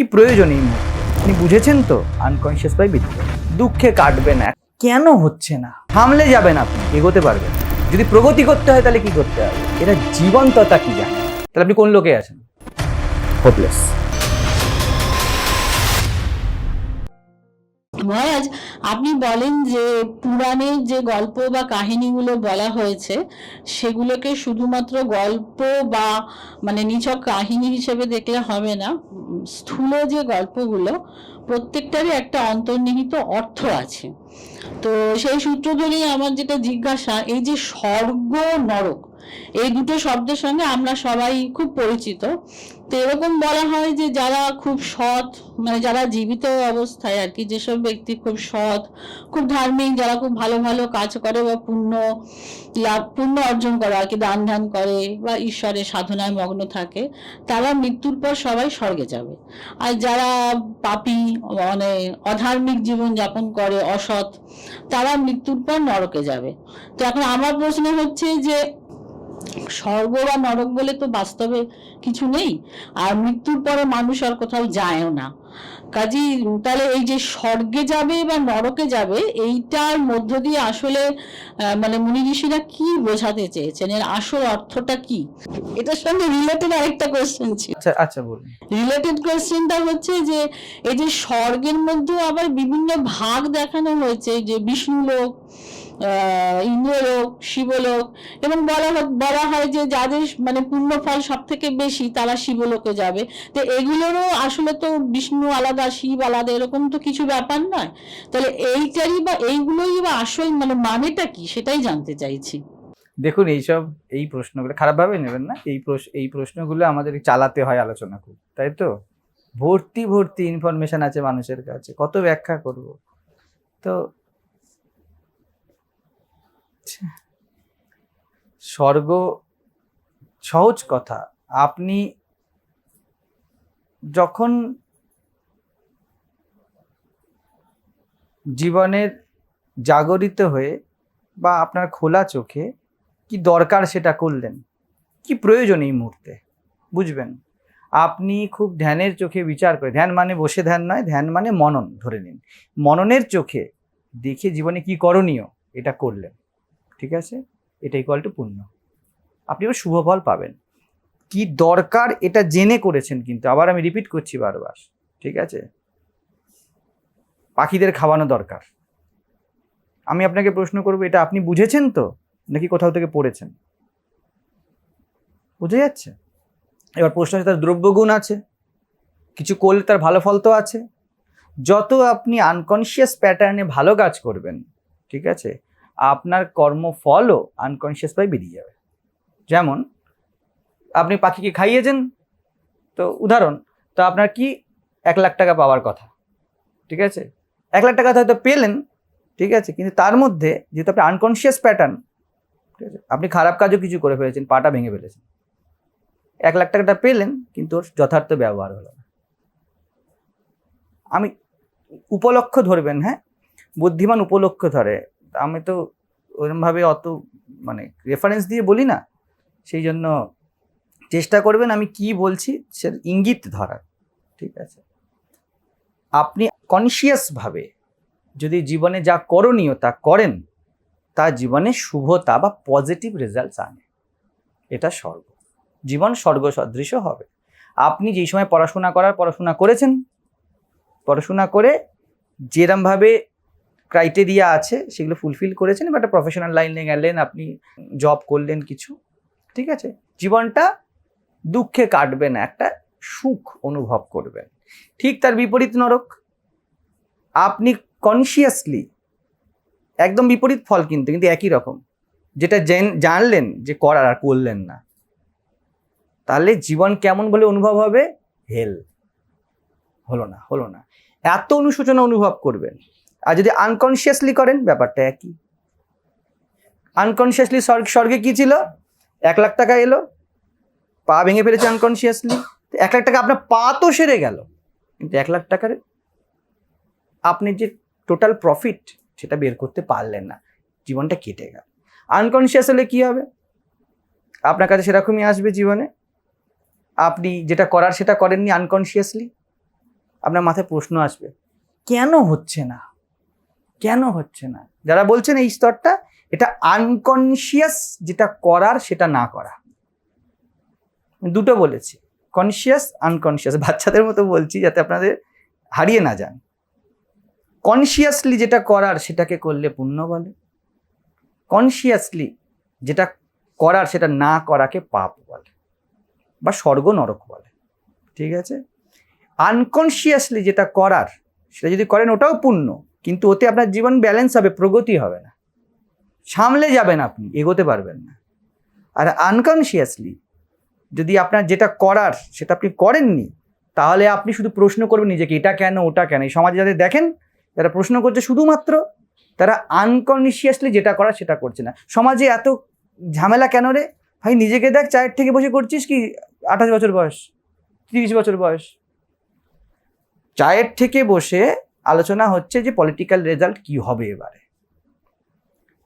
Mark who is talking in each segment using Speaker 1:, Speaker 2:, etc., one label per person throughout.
Speaker 1: কি প্রয়োজন এই আপনি বুঝেছেন তো? আনকনসিয়াস বাই বিদ্যুৎ দুঃখে কাটবে না। কেন হচ্ছে না? থামলে যাবেন আপনি, এগোতে পারবেন যদি প্রগতি করতে হয় তাহলে কি করতে হবে? এটা জীবন্ততা কি জানে তাহলে আপনি কোন লোকে আছেন? হোপলেস
Speaker 2: মহারাজ, আপনি বলেন যে পুরাণের যে গল্প বা কাহিনীগুলো বলা হয়েছে, সেগুলোকে শুধুমাত্র গল্প বা মানে নিছক কাহিনী হিসেবে দেখলে হবে না। স্থূল যে গল্পগুলো, প্রত্যেকটারই একটা অন্তর্নিহিত অর্থ আছে। তো সেই সূত্র ধরেই আমার যেটা জিজ্ঞাসা, এই যে স্বর্গ নরক এই দুটো শব্দের সঙ্গে আমরা সবাই খুব পরিচিত। তো এরকম বলা হয় যে যারা খুব সৎ মানে যারা জীবিত অবস্থায় আর কি, যেসব ব্যক্তি খুব সৎ, খুব ধার্মিক, যারা খুব ভালো ভালো কাজ করে বা পুণ্য লাভ, পুণ্য অর্জন করে আর কি দান ধ্যান করে বা ঈশ্বরের সাধনায় মগ্ন থাকে, তারা মৃত্যুর পর সবাই স্বর্গে যাবে। আর যারা পাপী মানে অধার্মিক জীবন যাপন করে, অসৎ, তারা মৃত্যুর পর নরকে যাবে। তো এখন আমার প্রশ্ন হচ্ছে যে স্বর্গ বা নরক বলে তো বাস্তবে কিছু নেই। আর মৃত্যুর পরে মানুষ আর কোথাও যায়ও না। কাজী তাহলে এই যে স্বর্গে যাবে বা নরকে যাবে এইটার মধ্য দিয়ে আসলে মানে মুনি ঋষিরা কি বোঝাতে চেয়েছেন? এর আসল অর্থটা কি? এটার সঙ্গে রিলেটেড আরেকটা কোয়েশ্চেন ছিল।
Speaker 1: আচ্ছা আচ্ছা বলুন।
Speaker 2: রিলেটেড কোয়েশ্চেনটা হচ্ছে যে এই যে স্বর্গের মধ্যে আবার বিভিন্ন ভাগ দেখানো হয়েছে যে বিষ্ণুলোক আহ, ইন্দ্রলোক শিবলোক এবং বলা হয়- বলা হয় যে যাদের মানে পূর্ণ ফল সব থেকে বেশি তারা শিবলোকে যাবে। তো এগুলোরও আসলে তো বিষ্ণু আলাদা, শিব আলাদা, এরকম তো কিছু ব্যাপার নয়। তাহলে এইটারই বা এইগুলোই বা আসল মানে মানেটা কি সেটাই জানতে চাইছি।
Speaker 1: দেখুন, এইসব, এই প্রশ্নগুলো খারাপভাবে নেবেন না। এই এই প্রশ্নগুলো আমাদের চালাতে হয় আলোচনা খুব, তাই তো? ভর্তি ভর্তি ইনফরমেশন আছে মানুষের কাছে, কত ব্যাখ্যা করব? তো আচ্ছা, স্বর্গ সহজ কথা। আপনি যখন জীবনের জাগরিত হয়ে বা আপনার খোলা চোখে কি দরকার সেটা করলেন? কি প্রয়োজন এই মুহূর্তে? বুঝবেন? আপনি খুব ধ্যানের চোখে বিচার করে ধ্যান মানে বসে ধ্যান নয় ধ্যান মানে মনন ধরে নিন। মননের চোখে দেখে জীবনে কি করণীয় এটা করলেন। ঠিক আছে? এটা ইকুয়াল টু পুণ্য আপনি এবার শুভ ফল পাবেন। কি দরকার এটা জেনে করেছেন কিন্তু, আবার আমি রিপিট করছি বারবার, ঠিক আছে? পাখিদের খাওয়ানো দরকার। আমি আপনাকে প্রশ্ন করব, এটা আপনি বুঝেছেন তো? নাকি কোথাও থেকে পড়েছেন? বুঝে যাচ্ছে? এবার প্রশ্ন আছে, তার দ্রব্যগুণ আছে। কিছু করলে তার ভালো ফল তো আছে। যত আপনি আনকনশিয়াস প্যাটার্নে ভালো কাজ করবেন, ঠিক আছে? আপনার কর্মফলও আনকনশিয়াস পাই বেরিয়ে যাবে। যেমন, আপনি পাখিকে খাইয়েছেন, তো উদাহরণ, তো আপনার কি এক লাখ টাকা পাওয়ার কথা? ঠিক আছে? এক লাখ টাকা হয়তো পেলেন, ঠিক আছে? কিন্তু তার মধ্যে যেহেতু আপনি আনকনশিয়াস প্যাটার্ন ঠিক আছে? আপনি খারাপ কাজও কিছু করে ফেলেছেন, পাটা ভেঙে ফেলেছেন। এক লাখ টাকাটা পেলেন, কিন্তু ওর যথার্থ ব্যবহার হলো না। আমি উপলক্ষ ধরবেন হ্যাঁ? বুদ্ধিমান উপলক্ষ ধরে আমি তো ওরমভাবে অত মানে রেফারেন্স দিয়ে বলি না। সেই জন্য চেষ্টা করবেন আমি কি বলছি সে ইঙ্গিত ধরার, ঠিক আছে? আপনি কনসিয়াসভাবে যদি জীবনে যা করণীয় তা করেন, তা জীবনে শুভতা বা পজিটিভ রেজাল্টস আনে। এটা স্বর্গ। জীবন স্বর্গ সদৃশ হবে। আপনি যেই সময় পড়াশোনা করার পড়াশোনা করেছেন, পড়াশোনা করে যেরমভাবে ক্রাইটেরিয়া আছে, সেগুলো ফুলফিল করেছেন বা একটা প্রফেশনাল লাইনে গেলেন, আপনি জব করলেন কিছু, ঠিক আছে? জীবনটা দুঃখে কাটবে না, একটা সুখ অনুভব করবেন। ঠিক তার বিপরীত নরক, আপনি কনসিয়াসলি একদম বিপরীত ফল কিন্তু কিন্তু একই রকম, যেটা জানলেন যে করার আর করলেন না। তাহলে জীবন কেমন বলে অনুভব হবে? হেল হলো না হলো না। এত অনুশোচনা অনুভব করবেন। আর যদি আনকনসিয়াসলি করেন, ব্যাপারটা একই। আনকনসিয়াসলি স্বর্গ স্বর্গে কি ছিল? এক লাখ টাকা এলো, পা ভেঙে ফেলেছে আনকনসিয়াসলি এক লাখ টাকা আপনার পা তো সেরে গেল, কিন্তু এক লাখ টাকার আপনি যে টোটাল প্রফিট সেটা বের করতে পারলেন না। জীবনটা কেটে গেল। আনকনসিয়াস হলে কি হবে? আপনার কাছে সেরকমই আসবে জীবনে। আপনি যেটা করার সেটা করেননি আনকনসিয়াসলি আপনার মাথায় প্রশ্ন আসবে, কেন হচ্ছে না? কেন হচ্ছে না? যারা বলছেন এই স্তরটা, এটা আনকনসিয়াস যেটা করার, সেটা না করা। দুটো বলেছি। কনসিয়াস আনকনসিয়াস বাচ্চাদের মতো বলছি যাতে আপনাদের হারিয়ে না যান। কনসিয়াসলি যেটা করার, সেটাকে করলে পুণ্য বলে। কনসিয়াসলি যেটা করার, সেটা না করাকে পাপ বলে। বা স্বর্গ নরক বলে। ঠিক আছে? আনকনসিয়াসলি যেটা করার, সেটা যদি করেন, ওটাও পুণ্য। কিন্তু ওতে আপনার জীবন ব্যালেন্স হবে, প্রগতি হবে না। সামলে যাবেন আপনি, এগোতে পারবেন না। আর আনকনসিয়াসলি যদি আপনার যেটা করার সেটা আপনি করেননি, তাহলে আপনি শুধু প্রশ্ন করবেন নিজেকে, এটা কেন, ওটা কেন? এই সমাজে যাদের দেখেন, যারা প্রশ্ন করছে শুধুমাত্র, তারা আনকনসিয়াসলি যেটা করার সেটা করছে না। সমাজে এত ঝামেলা কেন রে? ভাই, নিজেকে দেখ, চায়ের থেকে বসে করছিস কি? আঠাশ বছর বয়স, তিরিশ বছর বয়স। চায়ের থেকে বসে আলোচনা হচ্ছে যে পলিটিক্যাল রেজাল্ট কি হবে এবারে।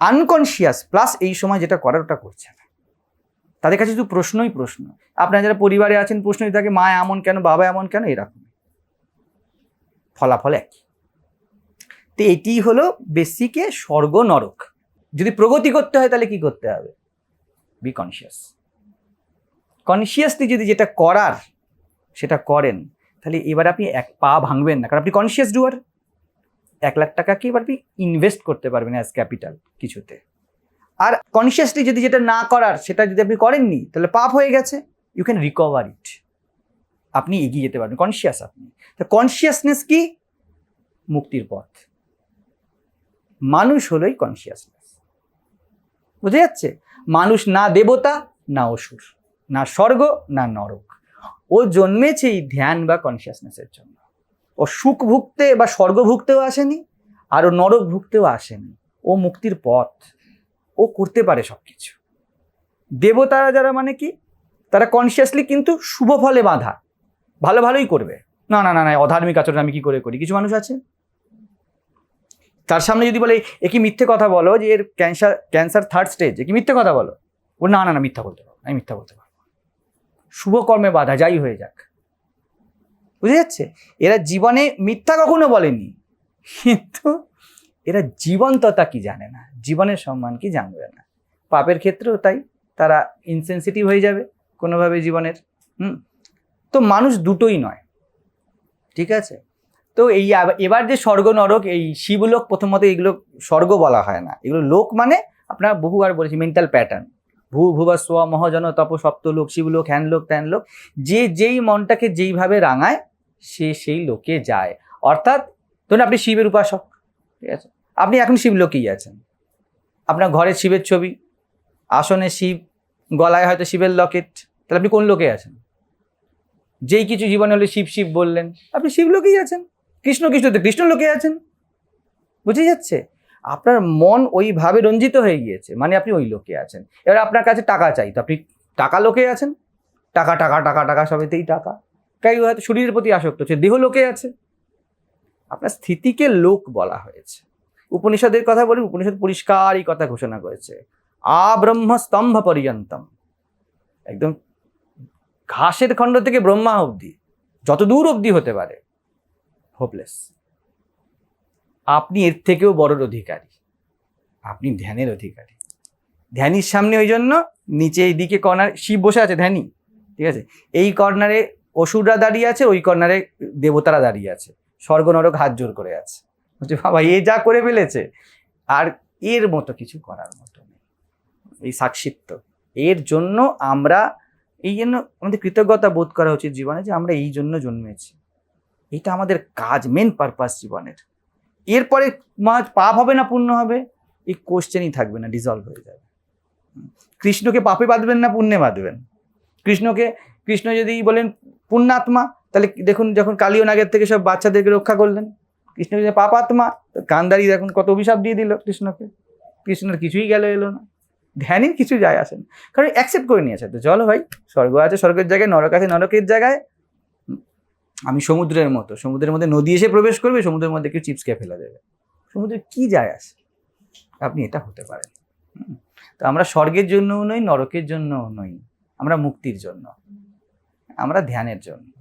Speaker 1: আনকনসিয়াস প্লাস এই সময় যেটা করার ওটা করছে না। তাদের কাছে শুধু প্রশ্নই প্রশ্ন। আপনারা যারা পরিবারে আছেন প্রশ্নই থাকে, মা এমন কেন, বাবা এমন কেন এরকম ফলাফল একই। তো এটি হলো বেসিকে স্বর্গ নরক। যদি প্রগতি করতে হয়, তাহলে কি করতে হবে? বি কনসিয়াস কনসিয়াসলি যদি যেটা করার, সেটা করেন তাহলে এবার আপনি এক পা ভাঙবেন না, কারণ আপনি কনসিয়াস ডুয়ার এক লাখ টাকা কি এবার আপনি ইনভেস্ট করতে পারবেন অ্যাজ ক্যাপিটাল কিছুতে। আর কনসিয়াসলি যদি যেটা না করার, সেটা যদি আপনি করেননি, তাহলে পাপ হয়ে গেছে। ইউ ক্যান রিকভার ইট আপনি এগিয়ে যেতে পারবেন কনসিয়াস আপনি। তো কনসিয়াসনেস কি? মুক্তির পথ। মানুষ হলোই কনসিয়াসনেস বুঝে যাচ্ছে? মানুষ না দেবতা, না অসুর। না স্বর্গ, না নরক। ও জন্মেছে এই ধ্যান বা কনসিয়াসনেসের জন্য। ও সুখ ভুগতে বা স্বর্গ ভুগতেও আসেনি, আর ও নরক ভুগতেও আসেনি। ও মুক্তির পথ। ও করতে পারে সব কিছু দেবতারা যারা মানে কি? তারা কনসিয়াসলি কিন্তু শুভ ফলে বাঁধা। ভালো ভালোই করবে। না না না না, অধার্মিক আচরণ আমি কি করে করি? কিছু মানুষ আছে? তার সামনে যদি বলে, এ কি মিথ্যে কথা বলো যে এর ক্যান্সার ক্যান্সার থার্ড স্টেজ এ কি মিথ্যে কথা বলো? ও না না না, মিথ্যা বলতে পারব আমি মিথ্যা বলতে পারব না। শুভ কর্মে বাধা, যাই হয়ে যাক। বুঝে যাচ্ছে? এরা জীবনে মিথ্যা কখনো বলেনি। কিন্তু এরা জীবন্ততা কি জানে না, জীবনের সম্মান কি জানবে না। পাপের ক্ষেত্রেও তাই, তারা ইনসেন্সিটিভ হয়ে যাবে কোনোভাবে জীবনের, হুম? তো মানুষ দুটোই নয়, ঠিক আছে? তো এই এবার যে স্বর্গ নরক, এই শিবলোক প্রথমত এগুলো স্বর্গ বলা হয় না। এগুলো লোক মানে আপনারা বহুবার বলেছি মেন্টাল প্যাটার্ন ভূ ভুবা স্ব মহাজন তপ সপ্তলোক শিবলোক, হ্যানলোক, ত্যানলোক, যে যেই মনটাকে যেইভাবে রাঙায়, সে সেই লোকে যায়। অর্থাৎ, ধরুন আপনি শিবের উপাসক, ঠিক আছে? আপনি এখন শিবলোকেই আছেন। আপনার ঘরে শিবের ছবি, আসনে শিব, গলায় হয়তো শিবের লকেট, তাহলে আপনি কোন লোকে আছেন? যেই কিছু জীবনে হলে শিব শিব বললেন, আপনি শিব লোকেই আছেন। কৃষ্ণ কৃষ্ণতে কৃষ্ণ লোকে আছেন। বুঝে যাচ্ছে? আপনার মন ওইভাবে রঞ্জিত হয়ে গিয়েছে মানে আপনি ওই লোকে আছেন। এবার আপনার কাছে টাকা চাই তো, আপনি টাকা লোকে আছেন? টাকা টাকা টাকা টাকা সবেতেই টাকা। তাই হয়তো শরীরের প্রতি আসক্ত হচ্ছে, দেহ লোকে আছে। আপনার স্থিতিকে লোক বলা হয়েছে। উপনিষদের কথা বলি, উপনিষদ পরিষ্কার এই কথা ঘোষণা করেছে। আ ব্রহ্ম স্তম্ভ পর্যন্তম। একদম ঘাসের খণ্ড থেকে ব্রহ্মা অবধি যত দূর অবধি হতে পারে হোপলেস আপনি এর থেকেও বড়র অধিকারী। আপনি ধ্যানের অধিকারী। ধ্যানির সামনে ওই জন্য নিচে এই দিকে কর্নার শিব বসে আছে ধ্যানি ঠিক আছে? এই কর্নারে অসুররা দাঁড়িয়ে আছে, ওই কর্নারে দেবতারা দাঁড়িয়ে আছে। স্বর্গ নরক হাত জোর করে আছে। বলছে, বাবা, এ যা করে ফেলেছে। আর এর মতো কিছু করার মতো নেই। এই সাক্ষিত্ব এর জন্য আমরা এই জন্য আমাদের কৃতজ্ঞতা বোধ করা উচিত জীবনে যে আমরা এই জন্য জন্মেছি। এটা আমাদের কাজ মেন পারপাস জীবনের। এরপরে মা- পাপ হবে না, পুণ্য হবে, এই কোশ্চেনই থাকবে না ডিজলভ হয়ে যাবে। কৃষ্ণকে পাপে বাঁধবেন না, পুণ্যে বাঁধবেন। কৃষ্ণকে, কৃষ্ণ যদি বলেন পুণ্যাত্মা, তাহলে দেখুন যখন কালীয় নাগের থেকে সব বাচ্চাদেরকে রক্ষা করলেন, কৃষ্ণ যদি পাপাত্মা, তো গান্ধারী দেখুন কত অভিশাপ দিয়ে দিল কৃষ্ণকে। কৃষ্ণের কিছুই গেল, এলো না। ধ্যানের কিছু যায় আসে না। কারণ অ্যাকসেপ্ট করে নিয়েছে। তো চলো ভাই, স্বর্গ আছে, স্বর্গের জায়গায়, নরক আছে, নরকের জায়গায় আমি সমুদ্রের মতো, সমুদ্রের মধ্যে নদী এসে প্রবেশ করবে, সমুদ্রের মধ্যে কেউ খেয়ে ফেলে দেবে সমুদ্রে কি যায় আসে? আপনি এটা হতে পারেন। তো আমরা স্বর্গের জন্যও নই, নরকের জন্যও নই, আমরা মুক্তির জন্য, আমরা ধ্যানের জন্য।